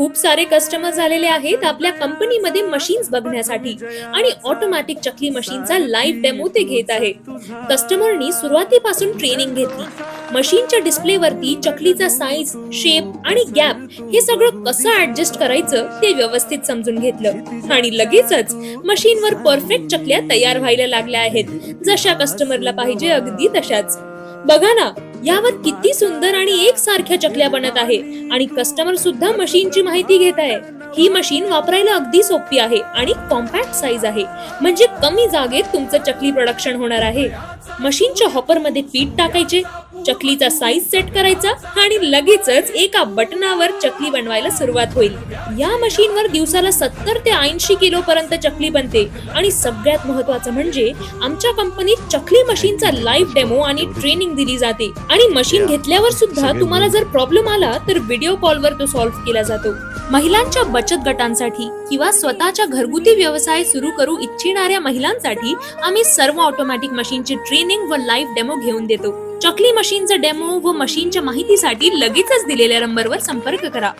खूप सारे कस्टमर झालेले आहेत आपल्या कंपनीमध्ये मशीन्स बघण्यासाठी. आणि ऑटोमॅटिक चकली मशीनचा लाईव्ह डेमो ते घेत आहे. कस्टमरनी सुरुवातीपासून ट्रेनिंग घेतली. मशीनच्या डिस्प्लेवरती चकलीचा साईज शेप आणि गॅप हे सगळं कसं ऍडजस्ट करायचं ते व्यवस्थित समजून घेतलं. आणि लगेचच मशीनवर परफेक्ट चकल्या तयार व्हायला लागल्या आहेत. जशा कस्टमरला पाहिजे अगदी तशाच. बघा ना यावर किती सुंदर आणि एकसारख्या चकल्या बनत आहे. आणि कस्टमर सुद्धा मशीनची माहिती घेत आहे. ही मशीन वापरायला अगदी सोपी आहे आणि कॉम्पॅक्ट साईज आहे. म्हणजे कमी जागेत तुमचं चकली प्रोडक्शन होणार आहे. मशीनच्या हॉपरमध्ये पीठ टाकायचे चकलीचा साईज सेट करायचा आणि लगेचच एका बटनावर चकली बनवायला सुरुवात होईल. या मशीनवर दिवसाला सत्तर ते ऐंशी किलो पर्यंत चकली बनते. आणि सगळ्यात महत्वाचं म्हणजे आमच्या कंपनीत चकली मशीनचा लाईव्ह डेमो आणि ट्रेनिंग दिली जाते. आणि मशीन घेतल्यावर सुद्धा तुम्हाला जर प्रॉब्लेम आला तर व्हिडिओ कॉलवर तो सॉल्व्ह केला जातो. महिलांच्या बचत गटांसाठी किंवा स्वतःच्या घरगुती व्यवसाय सुरू करू इच्छिणाऱ्या महिलांसाठी आम्ही सर्व ऑटोमॅटिक मशीनची ट्रेनिंग व लाईव्ह डेमो घेऊन देतो. चकली मशीनचा डेमो व मशीनच्या माहितीसाठी लगेचच दिलेल्या नंबरवर संपर्क करा.